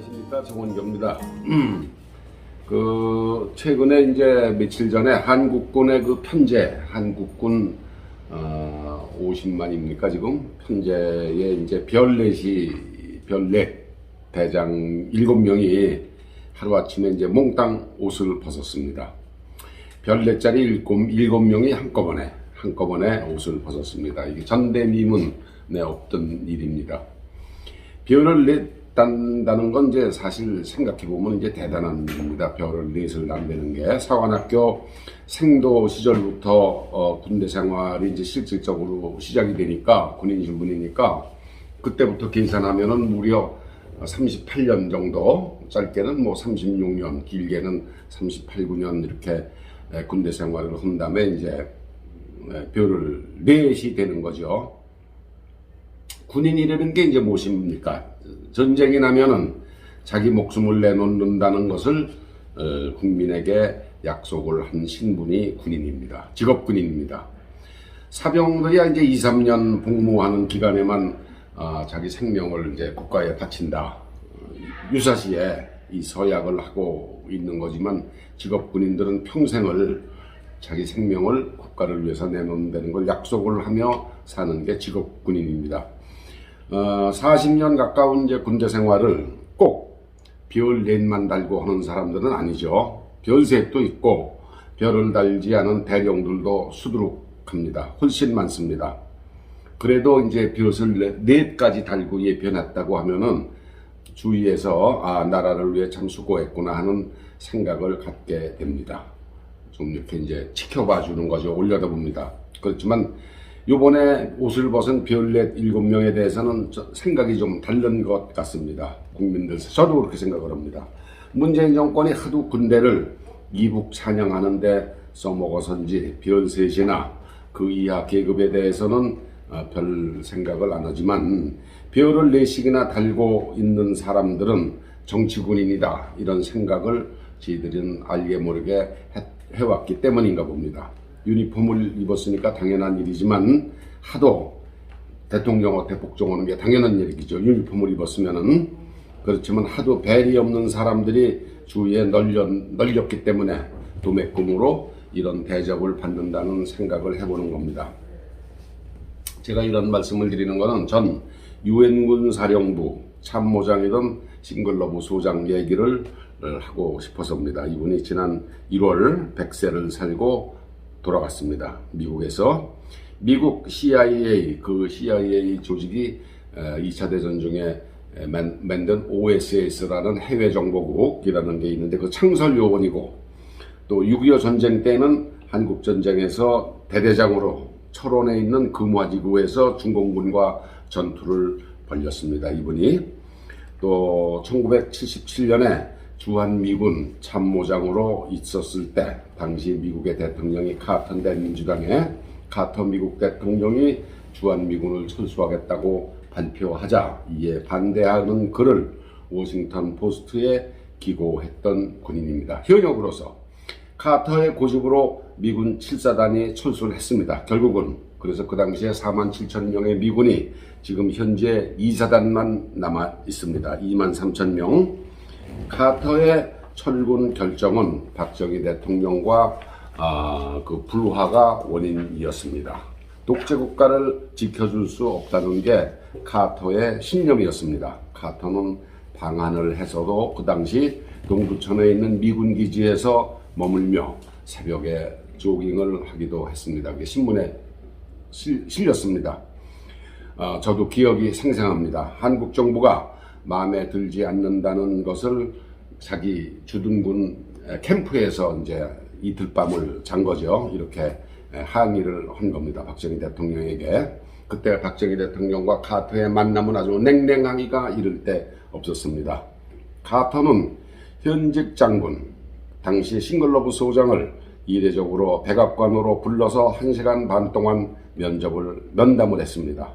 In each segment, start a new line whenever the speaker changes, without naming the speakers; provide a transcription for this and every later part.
안녕하십니까 정원교입니다. 그 최근에 이제 며칠 전에 한국군의 그 편제 한국군 어, 50만입니까 지금 편제에 이제 별넷이 별넷 대장 7명이 하루 아침에 이제 몽땅 옷을 벗었습니다. 별넷짜리 일곱, 일곱 명이 한꺼번에 한꺼번에 옷을 벗었습니다. 이게 전대미문에 없던 일입니다. 별을 냈단다는 건 이제 사실 생각해 보면 이제 대단한 일입니다. 별을 넷을 남기는 게 사관학교 생도 시절부터 어, 군대 생활이 이제 실질적으로 시작이 되니까 군인 신분이니까 그때부터 계산하면은 무려 38년 정도 짧게는 뭐 36년 길게는 38, 9년 이렇게 에, 군대 생활을 한 다음에 이제 에, 별을 넷이 되는 거죠. 군인이라는 게 이제 무엇입니까? 전쟁이 나면은 자기 목숨을 내놓는다는 것을 어, 국민에게 약속을 한 신분이 군인입니다. 직업 군인입니다. 사병들이 이제 2, 3년 복무하는 기간에만 아, 자기 생명을 이제 국가에 바친다. 어, 유사시에 이 서약을 하고 있는 거지만 직업 군인들은 평생을 자기 생명을 국가를 위해서 내놓는다는 걸 약속을 하며 사는 게 직업 군인입니다. 어, 40년 가까운 이제 군대 생활을 꼭 별 넷만 달고 하는 사람들은 아니죠. 별셋도 있고 별을 달지 않은 대령들도 수두룩합니다. 훨씬 많습니다. 그래도 이제 넷- 넷까지 달고 예편했다고 하면은 주위에서 아 나라를 위해 참 수고했구나 하는 생각을 갖게 됩니다. 좀 이렇게 이제 지켜봐 주는 거죠. 올려다 봅니다. 그렇지만 요번에 옷을 벗은 별넷 일곱 명에 대해서는 저- 생각이 좀 다른 것 같습니다. 국민들 저도 그렇게 생각을 합니다. 문재인 정권이 하도 군대를 이북 찬양하는데 써먹어서인지 별셋이나 그 이하 계급에 대해서는 어, 별 생각을 안 하지만 별을 네씩이나 달고 있는 사람들은 정치군인이다 이런 생각을 저희들은 알게 모르게 해- 해왔기 때문인가 봅니다. 유니폼을 입었으니까 당연한 일이지만 하도 대통령 한테 복종하는 게 당연한 얘기죠. 유니폼을 입었으면은 그렇지만 하도 벨이 없는 사람들이 주위에 널려, 널렸기 때문에 도매금으로 이런 대접을 받는다는 생각을 해보는 겁니다. 제가 이런 말씀을 드리는 것은 전 유엔군 사령부 참모장이던 싱글러브 소장 얘기를 어, 하고 싶어서입니다. 이분이 지난 1월 100세를 살고 돌아갔습니다. 미국에서. 미국 CIA, 그 CIA 조직이 2차 대전 중에 만든 OSS라는 해외 정보국이라는 게 있는데 그 창설 요원이고 또 6.25 전쟁 때는 한국 전쟁에서 대대장으로 철원에 있는 금화지구에서 중공군과 전투를 벌였습니다. 이분이 또 1977년에 주한미군 참모장으로 있었을 때 당시 미국의 대통령이 카터인데 민주당의 카터 미국 대통령이 주한미군을 철수하겠다고 발표하자 이에 반대하는 글을 워싱턴 포스트에 기고했던 군인입니다. 현역으로서 카터의 고집으로 미군 7사단이 철수를 했습니다. 결국은 그래서 그 당시에 4만 7천 명의 미군이 지금 현재 2사단만 남아 있습니다. 2만 3천 명. 카터의 철군 결정은 박정희 대통령과 아, 그 불화가 원인이었습니다. 독재 국가를 지켜줄 수 없다는 게 카터의 신념이었습니다. 카터는 방한을 해서도 그 당시 동두천에 있는 미군 기지에서 머물며 새벽에 조깅을 하기도 했습니다. 그게 신문에 실, 실렸습니다. 어, 저도 기억이 생생합니다. 한국 정부가 마음에 들지 않는다는 것을 자기 주둔군 에, 캠프에서 이제 이틀 밤을 잔 거죠. 이렇게 에, 항의를 한 겁니다. 박정희 대통령에게. 그때 박정희 대통령과 카터의 만남은 아주 냉랭하기가 이를 데 없었습니다. 카터는 현직 장군, 당시 싱글러브 소장을 이례적으로 백악관으로 불러서 1시간 반 동안 면접을 면담을 했습니다.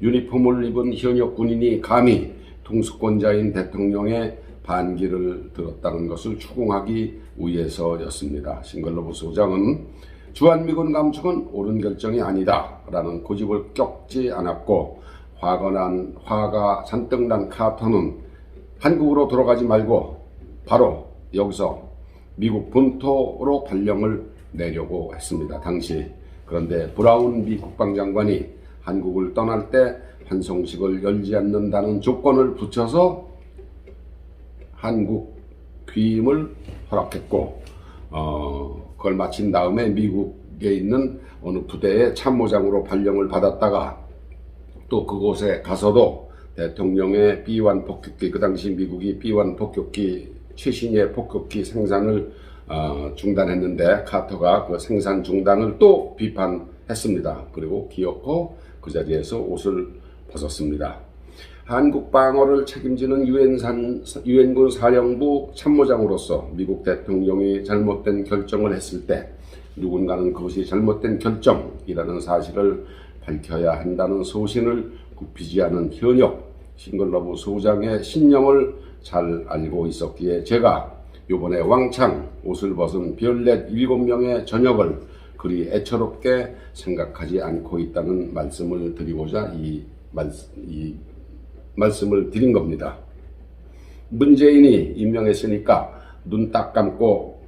유니폼을 입은 현역 군인이 감히 통수권자인 대통령의 반기를 들었다는 것을 추궁하기 위해서였습니다. 싱글러브 소장은 주한미군 감축은 옳은 결정이 아니다 라는 고집을 꺾지 않았고 화가 난 화가 잔뜩 난 카터는 한국으로 돌아가지 말고 바로 여기서 미국 본토로 발령을 내려고 했습니다. 당시 그런데 브라운 미 국방장관이 한국을 떠날 때 환송식을 열지 않는다는 조건을 붙여서 한국 귀임을 허락했고 어, 그걸 마친 다음에 미국에 있는 어느 부대의 참모장으로 발령을 받았다가 또 그곳에 가서도 대통령의 B1 폭격기 그 당시 미국이 B1 폭격기 최신의 폭격기 생산을 어, 중단했는데 카터가 그 생산 중단을 또 비판했습니다. 그리고 기어코 그 자리에서 옷을 벗었습니다. 한국 방어를 책임지는 유엔산, 유엔군 사령부 참모장으로서 미국 대통령이 잘못된 결정을 했을 때 누군가는 그것이 잘못된 결정이라는 사실을 밝혀야 한다는 소신을 굽히지 않은 현역 싱글러브 소장의 신념을 잘 알고 있었기에 제가 요번에 왕창 옷을 벗은 별넷 일곱 명의 저녁을 그리 애처롭게 생각하지 않고 있다는 말씀을 드리고자 이, 말, 이 말씀을 드린 겁니다. 문재인이 임명했으니까 눈 딱 감고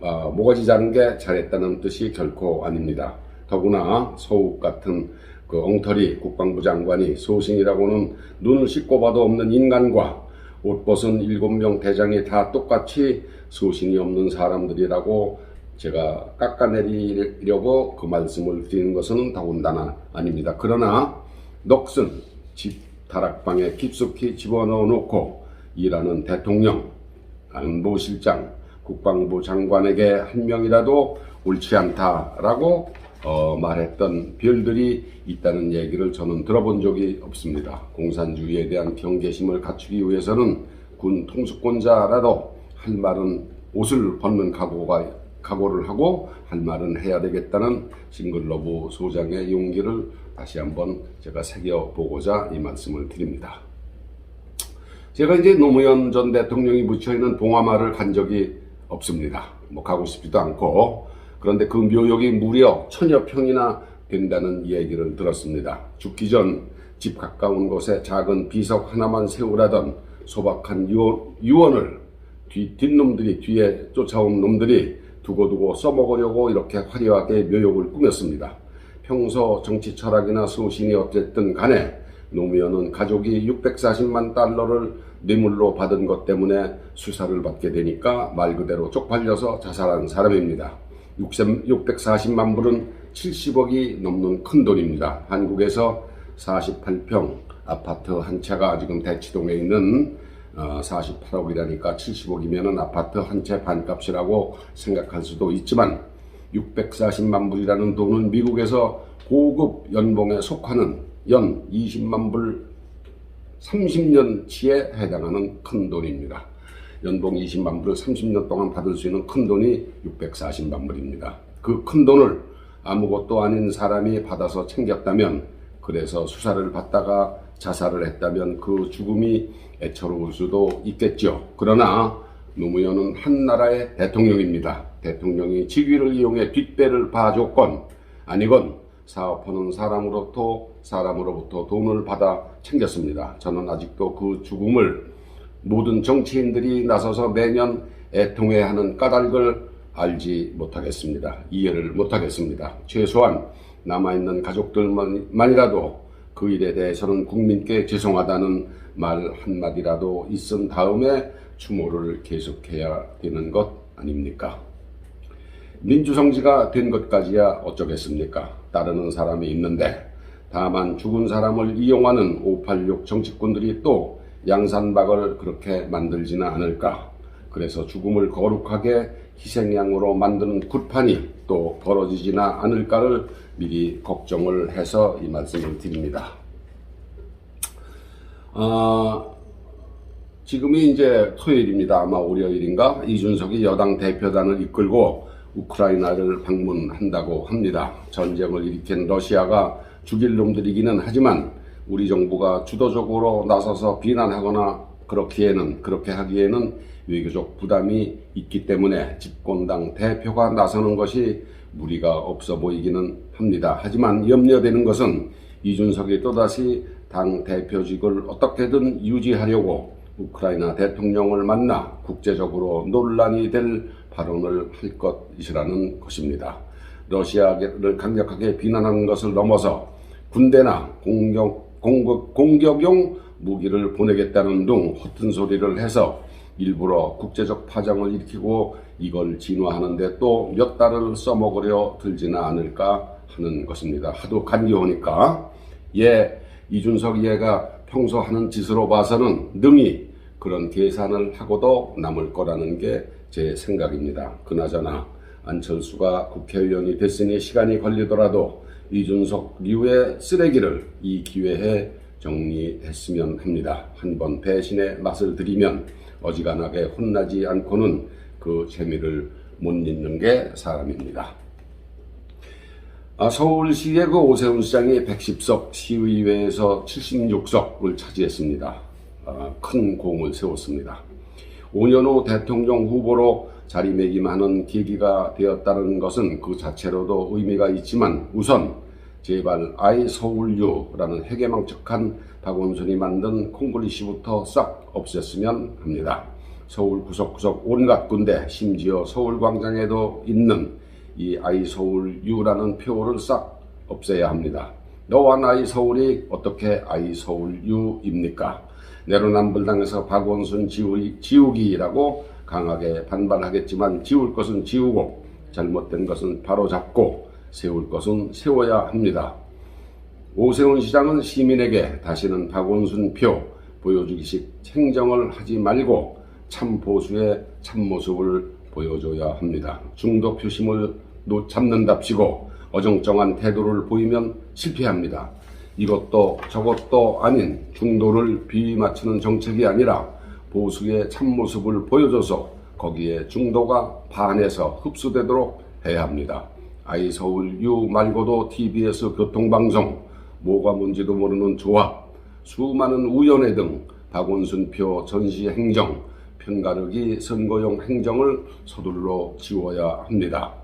어, 모가지 자는 게 잘했다는 뜻이 결코 아닙니다. 더구나 서욱 같은 그 엉터리 국방부 장관이 소신이라고는 눈을 씻고 봐도 없는 인간과 옷 벗은 일곱 명 대장이 다 똑같이 소신이 없는 사람들이라고 제가 깎아내리려고 그 말씀을 드리는 것은 더군다나 아닙니다. 그러나 넋은 집 다락방에 깊숙이 집어넣어 놓고 일하는 대통령, 안보실장, 국방부 장관에게 한 명이라도 옳지 않다라고 어, 말했던 별들이 있다는 얘기를 저는 들어본 적이 없습니다. 공산주의에 대한 경계심을 갖추기 위해서는 군 통수권자라도 할 말은 옷을 벗는 각오가 각오를 하고 할 말은 해야 되겠다는 싱글러브 소장의 용기를 다시 한번 제가 새겨보고자 이 말씀을 드립니다. 제가 이제 노무현 전 대통령이 묻혀 있는 봉화마를 간 적이 없습니다. 뭐 가고 싶지도 않고 그런데 그 묘역이 무려 천여 평이나 된다는 얘기를 들었습니다. 죽기 전 집 가까운 곳에 작은 비석 하나만 세우라던 소박한 유언, 유언을 뒤, 뒷놈들이 뒤에 쫓아온 놈들이 두고두고 써먹으려고 이렇게 화려하게 묘역을 꾸몄습니다. 평소 정치 철학이나 소신이 어쨌든 간에 노무현은 가족이 640만 달러를 뇌물로 받은 것 때문에 수사를 받게 되니까 말 그대로 쪽팔려서 자살한 사람입니다. 640만 불은 70억이 넘는 큰 돈입니다. 한국에서 48평 아파트 한 채가 지금 대치동에 있는 48억이라니까 70억이면 아파트 한 채 반값이라고 생각할 수도 있지만 640만 불이라는 돈은 미국에서 고급 연봉에 속하는 연 20만 불 30년치에 해당하는 큰 돈입니다. 연봉 20만 불을 30년 동안 받을 수 있는 큰 돈이 640만 불입니다. 그 큰 돈을 아무것도 아닌 사람이 받아서 챙겼다면 그래서 수사를 받다가 자살을 했다면 그 죽음이 애처로울 수도 있겠죠. 그러나 노무현은 한 나라의 대통령입니다. 대통령이 직위를 이용해 뒷배를 봐줬건 아니건 사업하는 사람으로부터 사람으로부터 돈을 받아 챙겼습니다. 저는 아직도 그 죽음을 모든 정치인들이 나서서 매년 애통해야 하는 까닭을 알지 못하겠습니다. 이해를 못하겠습니다. 최소한 남아있는 가족들만이라도 그 일에 대해서는 국민께 죄송하다는 말 한마디라도 있은 다음에 추모를 계속해야 되는 것 아닙니까? 민주성지가 된 것까지야 어쩌겠습니까? 따르는 사람이 있는데 다만 죽은 사람을 이용하는 586 정치꾼들이 또 양산박을 그렇게 만들지는 않을까. 그래서 죽음을 거룩하게 희생양으로 만드는 굿판이 또 벌어지지나 않을까를 미리 걱정을 해서 이 말씀을 드립니다. 어, 지금이 이제 토요일입니다. 아마 월요일인가? 이준석이 여당 대표단을 이끌고 우크라이나를 방문한다고 합니다. 전쟁을 일으킨 러시아가 죽일 놈들이기는 하지만 우리 정부가 주도적으로 나서서 비난하거나 그렇기에는 그렇게 하기에는 외교적 부담이 있기 때문에 집권당 대표가 나서는 것이 무리가 없어 보이기는 합니다. 하지만 염려되는 것은 이준석이 또다시 당 대표직을 어떻게든 유지하려고 우크라이나 대통령을 만나 국제적으로 논란이 될 발언을 할 것이라는 것입니다. 러시아를 강력하게 비난하는 것을 넘어서 군대나 공격, 공격, 공격용 무기를 보내겠다는 등 허튼 소리를 해서 일부러 국제적 파장을 일으키고 이걸 진화하는데 또 몇 달을 써먹으려 들지는 않을까 하는 것입니다. 하도 간교하니까 예 이준석 얘가 평소 하는 짓으로 봐서는 능히 그런 계산을 하고도 남을 거라는 게 제 생각입니다. 그나저나 안철수가 국회의원이 됐으니 시간이 걸리더라도 이준석 류의 쓰레기를 이 기회에 정리했으면 합니다. 한 번 배신의 맛을 들이면 어지간하게 혼나지 않고는 그 재미를 못 잊는 게 사람입니다. 아, 서울시의 그 오세훈 시장이 110석, 시의회에서 76석을 차지했습니다. 아, 큰 공을 세웠습니다. 5년 후 대통령 후보로 자리매김하는 계기가 되었다는 것은 그 자체로도 의미가 있지만 우선 제발 아이 서울유라는 회계망측한 박원순이 만든 콩글리시부터 싹 없앴으면 합니다. 서울 구석구석 온갖 군데 심지어 서울광장에도 있는 이 아이 서울유라는 표를 싹 없애야 합니다. 너와 나이 서울이 어떻게 아이 서울유입니까? 내로남불당에서 박원순 지우기, 지우기 라고 강하게 반발하겠지만 지울 것은 지우고 잘못된 것은 바로 잡고 세울 것은 세워야 합니다. 오세훈 시장은 시민에게 다시는 박원순 표 보여주기식 행정을 하지 말고 참 보수의 참모습을 보여줘야 합니다. 중도 표심을 놓 잡는답시고 어정쩡한 태도를 보이면 실패합니다. 이것도 저것도 아닌 중도를 비맞추는 정책이 아니라 보수의 참모습을 보여줘서 거기에 중도가 반해서 흡수되도록 해야 합니다. 아이 서울 유 말고도 TBS 교통방송 뭐가 뭔지도 모르는 조합 수많은 우연회 등 박원순 표 전시 행정 편가르기 선거용 행정을 서둘러 지워야 합니다.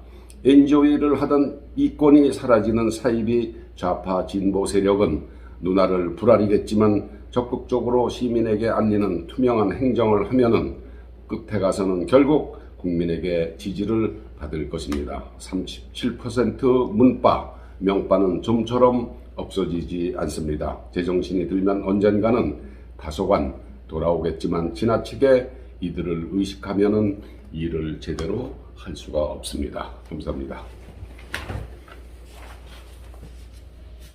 엔조이를 하던 이권이 사라지는 사이비 좌파 진보 세력은 누나를 불알이겠지만 적극적으로 시민에게 알리는 투명한 행정을 하면은 끝에 가서는 결국 국민에게 지지를 받을 것입니다. 37% 문바, 명바는 좀처럼 없어지지 않습니다. 제정신이 들면 언젠가는 다소간 돌아오겠지만 지나치게 이들을 의식하면은 일을 제대로 할 수가 없습니다. 감사합니다.